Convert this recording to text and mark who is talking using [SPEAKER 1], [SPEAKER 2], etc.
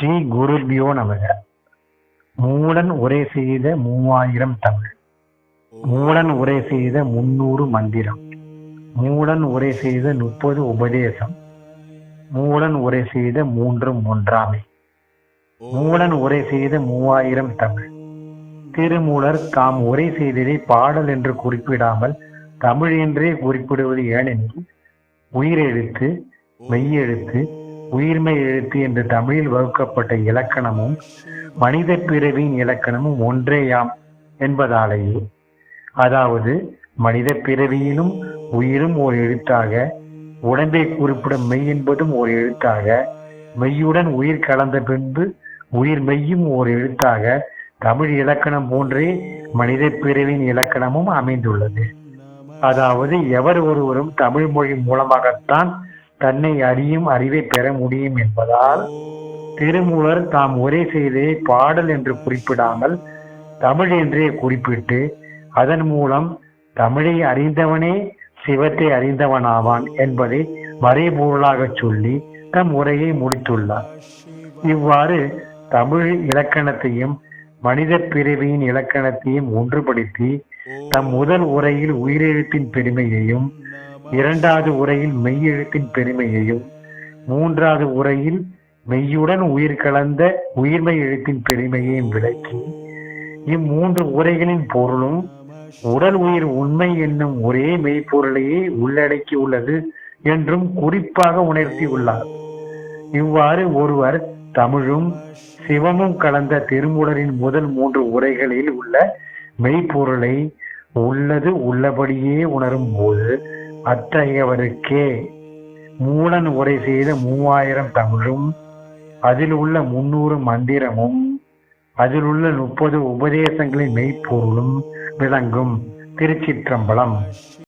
[SPEAKER 1] ஸ்ரீ குருபியோ நமக. மூடன் உரை செய்த மூவாயிரம் தமிழ். மூடன் உரை செய்த முன்னூறு மந்திரம். மூடன் உரை செய்த முப்பது உபதேசம். மூடன் உரை செய்த மூன்று ஒன்றாமை. மூடன் உரை செய்த மூவாயிரம் தமிழ். திருமூலர் தாம் உரை செய்ததை பாடல் என்று குறிப்பிடாமல் தமிழ் என்றே குறிப்பிடுவது ஏனெனில் உயிரெழுத்து மெய்யெழுத்து உயிர்மை எழுத்து என்று தமிழில் வகுக்கப்பட்ட இலக்கணமும் மனித பிறவியின் இலக்கணமும் ஒன்றேயாம் என்பதாலேயே அதாவது மனித பிறவியிலும் உயிரும் ஓர் எழுத்தாக உடம்பை குறிப்பிடும் மெய் என்பதும் ஓர் எழுத்தாக மெய்யுடன் உயிர் கலந்த பின்பு உயிர் மெய்யும் ஓர் எழுத்தாக தமிழ் இலக்கணம் போன்றே மனித பிறவியின் இலக்கணமும் அமைந்துள்ளது. அதாவது எவர் ஒருவரும் தமிழ் மொழி மூலமாகத்தான் தன்னை அறியும் அறிவை பெற முடியும் என்பதால் திருமூலர் தாம் உரை செய்ததை பாடல் என்று குறிப்பிடாமல் தமிழ் என்றே குறிப்பிட்டு அதன் மூலம் தமிழை அறிந்தவனே சிவத்தை அறிந்தவனாவான் என்பதை மறைபொருளாக சொல்லி தம் உரையை முடித்துள்ளார். இவ்வாறு தமிழ் இலக்கணத்தையும் மனித பிறவியின் இலக்கணத்தையும் ஒன்றுபடுத்தி தம் முதல் உரையில் உயிரெழுத்தின் பெருமையையும் இரண்டாவது உரையில் மெய்யெழுத்தின் பெருமையையும் மூன்றாவது உரையில் மெய்யுடன் உயிர் கலந்த உயிர்மை எழுத்தின் பெருமையையும் விளக்கி இம்மூன்று உரைகளின் பொருளும் உடல் உயிர் உண்மை என்னும் ஒரே மெய்ப்பொருளையே உள்ளடக்கியுள்ளது என்றும் குறிப்பாக உணர்த்தியுள்ளார். இவ்வாறு ஒருவர் தமிழும் சிவமும் கலந்த திருமுடரின் முதல் மூன்று உரைகளில் உள்ள மெய்ப்பொருளை உள்ளது உள்ளபடியே உணரும் போது அத்தகையவருக்கே மூலன் உரை செய்த மூவாயிரம் தமிழும் அதில் உள்ள முன்னூறு மந்திரமும் அதில் உள்ள முப்பது உபதேசங்களின் மெய்ப்பொருளும் விளங்கும் திருச்சிற்றம்பலம்.